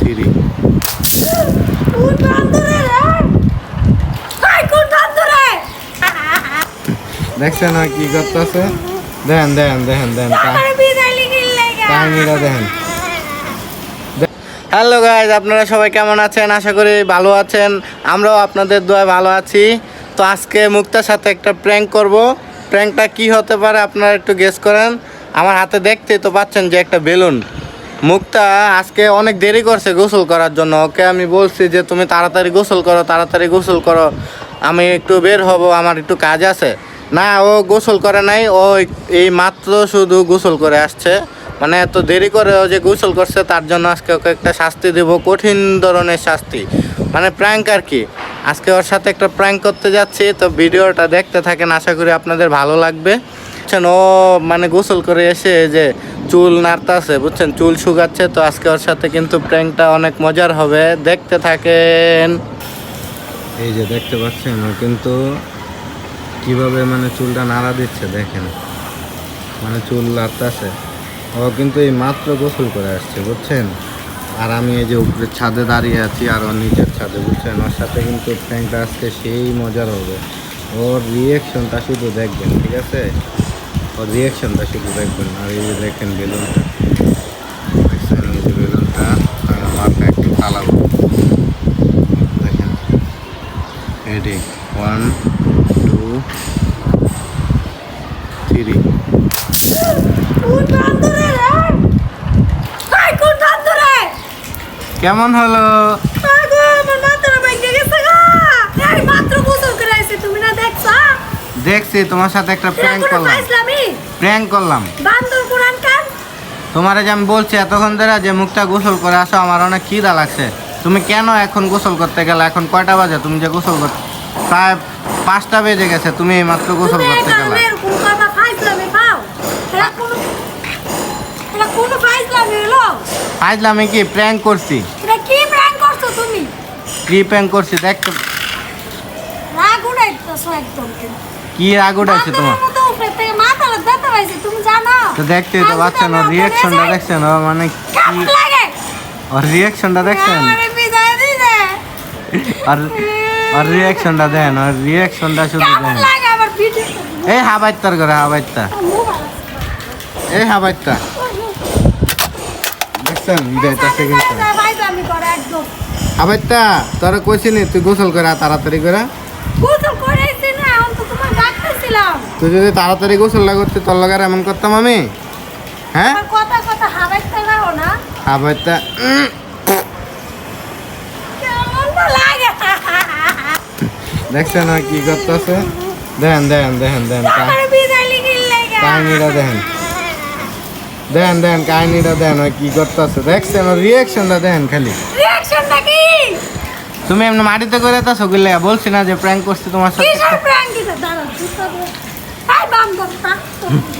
Three দেখছেন কি করতেছে? দেখেন দেখেন দেখেন দেখেন কাহিনীটা দেখেন হ্যালো গাইজ আপনারা সবাই কেমন আছেন? আশা করি ভালো আছেন। আমরাও আপনাদের দোয়া ভালো আছি। তো আজকে মুক্তার সাথে একটা প্র্যাঙ্ক করব। প্র্যাঙ্কটা কি হতে পারে আপনারা একটু গেস করেন। আমার হাতে দেখতেই তো পাচ্ছেন যে একটা বেলুন। মুক্তা, আজকে অনেক দেরি করছে গোসল করার জন্য। ওকে আমি বলছি যে, তুমি তাড়াতাড়ি গোসল করো, তাড়াতাড়ি গোসল করো। আমি একটু বের হব, আমার একটু কাজ আছে। না, ও গোসল করে নাই, ও এই মাত্র শুধু গোসল করে আসছে। মানে এত দেরি করে ও যে গোসল করছে, তার জন্য আজকে ওকে একটা শাস্তি দেব, কঠিন ধরনের শাস্তি। মানে প্র্যাঙ্ক আর কি। আজকে ওর সাথে একটা প্র্যাঙ্ক করতে যাচ্ছি, তো ভিডিওটা দেখতে থাকেন, আশা করি আপনাদের ভালো লাগবে। ও মানে গোসল করে এসে যে চুল নাড়তাছে, বুঝছেন? চুল শুকাচ্ছে, তো আজকে ওর সাথে কিন্তু প্র্যাঙ্কটা অনেক মজার হবে। দেখতে থাকেন। এই যে দেখতে পাচ্ছেন, ও কিন্তু কীভাবে মানে চুলটা নাড়া দিচ্ছে, দেখেন। মানে চুল লাড়তাছে ও কিন্তু এই মাত্র গোসল করে আসছে, বুঝছেন? আর আমি এই যে উপরে ছাদে দাঁড়িয়ে আছি আর ওর নিচের ছাদে, বুঝছেন? ওর সাথে কিন্তু প্র্যাঙ্কটা আজকে সেই মজার হবে। ওর রিয়েকশনটা শুধু দেখবেন, ঠিক আছে? ওর রিয়েকশনটা শুধু দেখবেন আর এই যে দেখেন বেলুনটা। দেখছেন এই যে বেলুনটা মাথা একটু ফালাবো দেখেন। রেডি ওয়ান টু থ্রি কেমন হলো আগো আমার মাথাটা ভেঙে গেছে গা এই মাত্র গোসল করে আইছে তুমি না দেখছা দেখছি তোমার সাথে একটা প্র্যাঙ্ক করলাম। প্র্যাঙ্ক করলাম। তোমারে যে আমি বলছি এতক্ষণ ধরে যে মুখটা গোসল করে আসো আমার অনেক খিদা লাগছে। তুমি কেন এখন গোসল করতে গেলে? এখন কয়টা বাজে? তুমি যে গোসল করতে প্রায় পাঁচটা বেজে গেছে তুমি এই মাত্র গোসল করতে গেলে। ফাইজলামি আজলাম কি? প্র্যাঙ্ক করছি। কি প্র্যাঙ্ক করছ তুমি? কি প্র্যাঙ্ক করছি? দেখতে রাগ উড়াইতেছো একদম। কি রাগ উঠাইছে তোমার? তো দেখতেই তো পাচ্ছেন ওর রিয়াকশনটা দেখছেন ও মানে কি? ওর রিয়াকশনটা দেখছেন। আর আর রিয়াকশনটা দেন ওর রিয়াকশনটা শুধু দেন? এই হাবাইত্তার করে হাবাইত্তা এই হাবাইত্তা দেখছেন যাইতাছে কিন্তু করে। হাবাইত্তা তোরা কইছিনি তুই গোসল করে তাড়াতাড়ি করে। গোসল তোমার তুই যদি তাড়াতাড়ি গোসল না করতে তোর লাগার এমন করতাম আমি? হ্যাঁ? কথা কথা হাবাইতে লাগো না। হাবাইত্তা উম, কেমন তো লাগে? দেখছেন কি করতেছে? দেন দেন দেন বিদায় কাহিনীটা দেখেন দেন দেন কাহিনীটা দেন ওই কি করতেছে? দেখছেন ওর রিয়াকশনটা দেন খালি। কি? তুমি এমনি মাটিতে করে তো সগুলে বলছি না যে প্র্যাঙ্ক করছি তোমার সাথে। Ay, bambang pa.